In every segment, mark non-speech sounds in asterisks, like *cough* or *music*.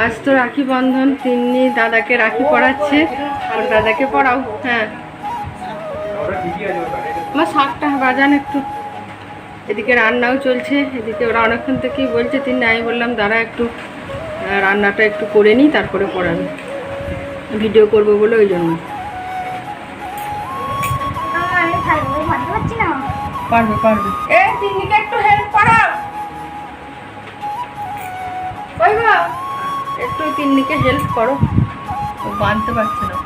আজ তো রাখি বন্ধন তিন্নি দাদাকে রাখি পড়াচ্ছে আর দাদাকে পড়াও হ্যাঁ। আমার শাকটা বাজান একটু। এদিকে রান্নাও চলছে এদিকে ওরা অনেকক্ষণ থেকেই বলছে তিন্নি আমি বললাম দাঁড়া একটু রান্নাটা একটু করে নিই তারপরে পড়াবে ভিডিও করব বলে ওই জন্য। পারবে পারবে। এ তিন্নিকে একটু তিন্নিকে হেল্প করো। ও বাঁধতে পারছে না।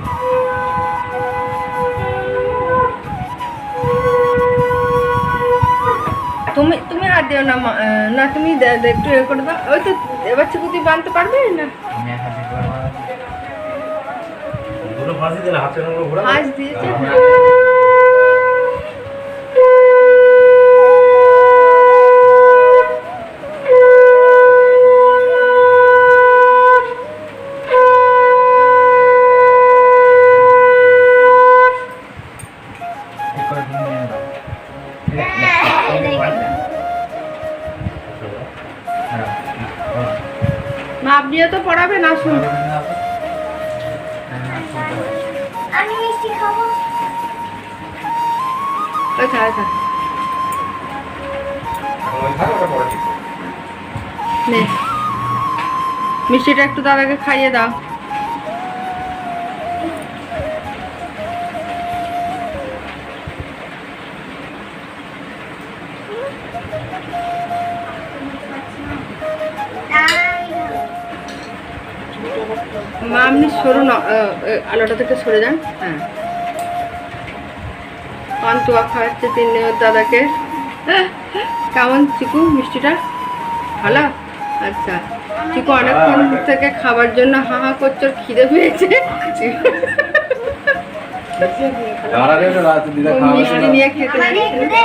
তুমি তুমি হাত দিও না না তুমি একটু এ করে দাও। ওই তো এবার চিকুতি বাঁধতে পারবে না? হাতে দিয়েছে তো পড়াবে না শুন আমি মিষ্টি খাব। আচ্ছা আচ্ছা নে। মিষ্টিটা একটু দাদাকে খাইয়ে দাও। তাই মা আপনি সরুন আলোটা থেকে সরে যান। হ্যাঁ। পান্তুয়া খাওয়াচ্ছে তিন ওর দাদাকে। কেমন চিকু মিষ্টিটা? ভালো? আচ্ছা। চিকু অনেকক্ষণ থেকে খাবার জন্য হা হা করছে খিদে পেয়েছে। মিষ্টি নিয়ে খেতে আমাকে যাচ্ছে। দে।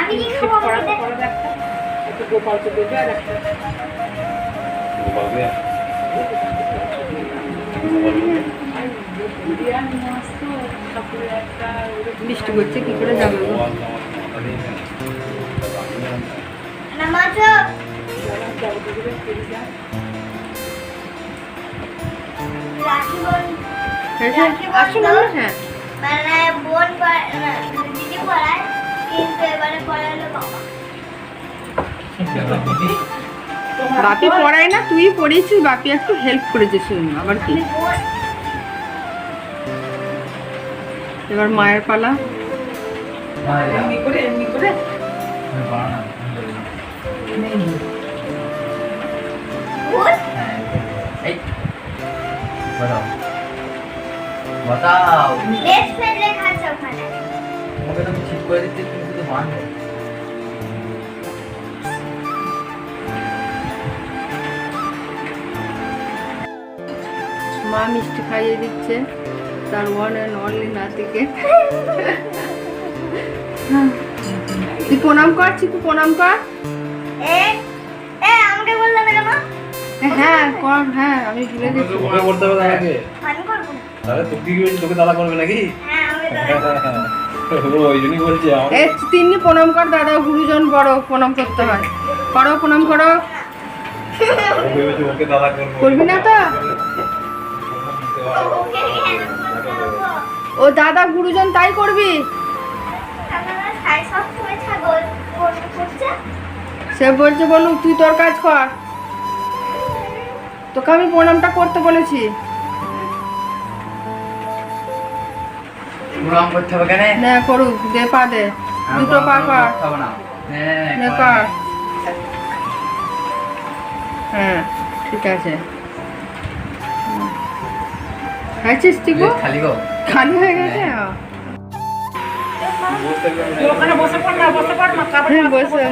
আমি কি খাব আমাকে দে। বৃষ্টি করছে কি করে যাবে? বন্ধ। মামা, হ্যাঁ মানে বোন দিদি পড়ায় কিন্তু এবারে পড়ালো বাবা। *laughs* বাপি পড়ায় না তুই পড়েছিস বাপি একটু হেল্প করেছিস আবার কি? এবার মায়ের পালা। ঠিক করে দিতে তুমি মা মিষ্টি খাইয়ে দিচ্ছে। তার ওয়ান অ্যান্ড অনলি নাতিকে। তুই প্রণাম কর চিকু প্রণাম কর। এ এ আমাকে বললে না কেন? হ্যাঁ কর হ্যাঁ আমি ভুলে গেছি। তোকে করতে হবে তাকে? আমি করব। তাহলে তোকে কি বলছি তোকে দাদা করবে নাকি? হ্যাঁ আমি দাদা *laughs* ওই জন্যই বলছি আমার তিন্নি প্রণাম কর দাদা গুরুজন বড় প্রণাম করতে হয়। করো প্রণাম করো। করবে। করবি না তো? ও দাদা গুরুজন তাই করবি? সে বলছে বলুক তুই তোর কাজ কর। তোকে আমি প্রণামটা করতে বলেছি। প্রণাম করতে হবে কেন? না করুক দে পা দে। দুটো পা কর। না। কর। হ্যাঁ ঠিক আছে। খাইছিস টিকু খালি গো। খালি হয়ে গেছে? হ্যাঁ, ওখানে বসে। হ্যাঁ বসে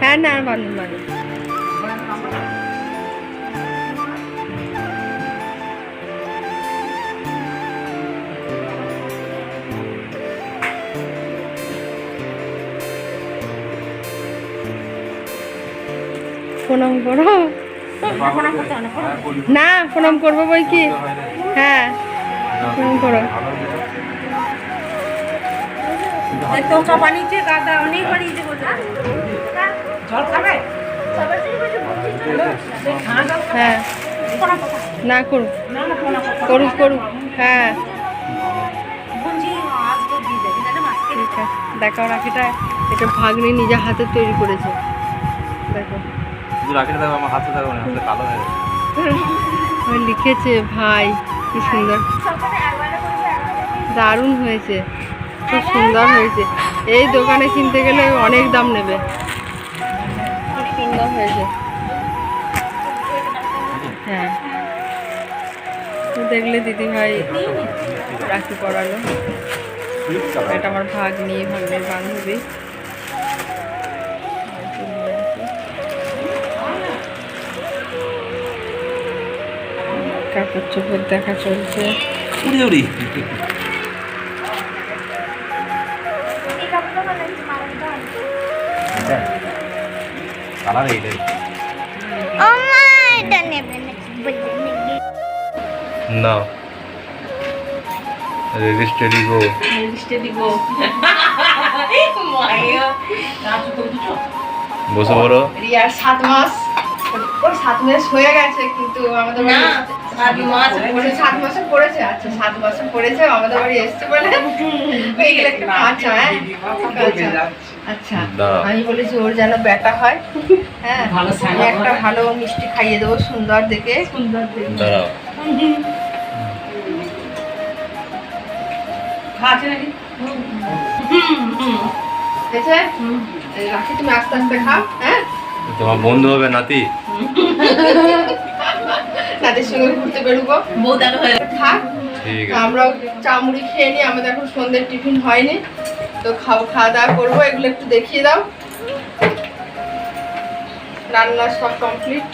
হ্যাঁ না বানুন বানুন। প্রণাম করো। না প্রণাম করব বই কি? হ্যাঁ প্রণাম করো। হ্যাঁ। না করুক করুক করুক। হ্যাঁ। বুঝি? আজকে দিয়ে দেবে না মাছকে ঠিক আছে। দেখো রাখিটা এটা ভাগ্নি নিজের হাতে তৈরি করেছে। দেখো। লিখেছে, ভাই, কি সুন্দর। দারুণ হয়েছে, খুব সুন্দর হয়েছে। এই দোকানে কিনতে গেলে অনেক দাম নেবে। খুব সুন্দর হয়েছে। হ্যাঁ। দেখলে দিদি ভাই রাখি পড়ালো এটা আমার ভাগ নিয়ে ভাগ্নের বান্ধবী। কাপড় চোপড় দেখা চলছে। উড়ি উড়ি। না। রেডি স্টেডি গো বসে পড়ো। রিয়ার সাত মাস। ওর সাত মাস হয়ে গেছে কিন্তু আমাদের বাড়ি সাত মাসে পড়েছে আচ্ছা সাত মাসে পড়েছে আমাদের বাড়ি এসছে বলে এইগুলো একটু কাঁচা হ্যাঁ? আচ্ছা আমি বলেছি ওর যেন ব্যাটা হয় হ্যাঁ? আমি একটা ভালো মিষ্টি খাইয়ে দেবো সুন্দর দেখে। সুন্দর হ্যাঁ? তোমার বন্ধু হবে নাতি? *laughs* তাদের সঙ্গে ঘুরতে বেরোবো। বউ দাদু হয়ে থাক ঠিক তো আমরাও চা মুড়ি খেয়ে নিই আমাদের এখন সন্ধ্যের টিফিন হয়নি। তো খাও খাওয়া দাওয়া করব এগুলো একটু দেখিয়ে দাও। রান্না সব কমপ্লিট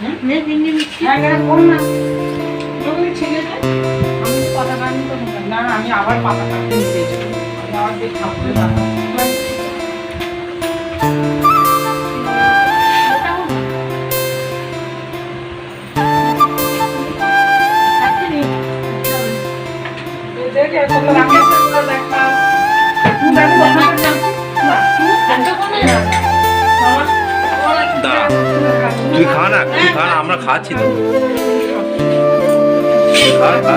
হ্যাঁ এটা কোন না তুমি ছেলে আমি আবার পাতা কাটতে নিতে যাব আমি আবার তুই খা না তুই খা না আমরা খাচ্ছি তো। খা খা।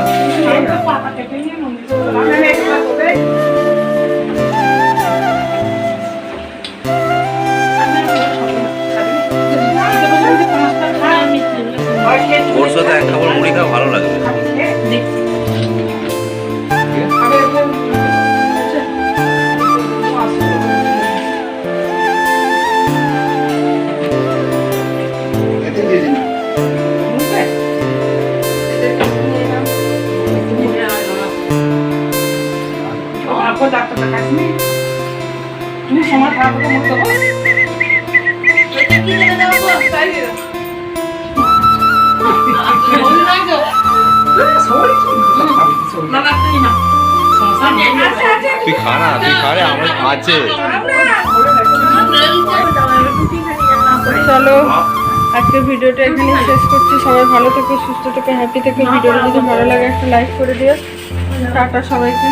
ওর সাথে এক খাবার মুড়ি খাওয়া ভালো লাগবে। তুমি সময় খারাপ তুই খা না তুই খা রে আমার আছে। চলো। আজকে ভিডিওটা এখানে শেষ করছি। সবাই ভালো থেকে সুস্থ থেকে হ্যাপি থেকে। ভিডিওটা যদি ভালো লাগে একটা লাইক করে দিও। টাটা সবাইকে।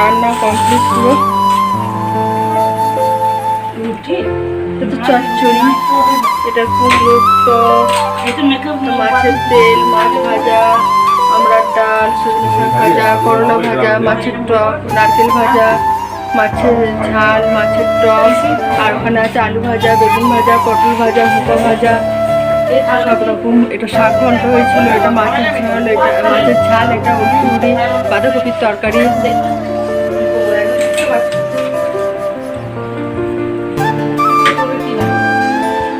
রান্না কমপ্লিট পুরো। এটা চচ্চড়ি। এটা কুমড়ো টক মাছের তেল মাছ ভাজা আমড়ার ডাল সজনে ভাজা করলা ভাজা মাছের টক নারকেল ভাজা মাছের ঝাল মাছের টক আর ওখানে আছে আলু ভাজা বেগুন ভাজা পটল ভাজা ভুকা ভাজা। সব রকম। এটা শাক ঘন্ট হয়েছিল এটা মাছের ঝাল এটা মাছের ঝাল এটা বাঁধাকপির তরকারি। Bye.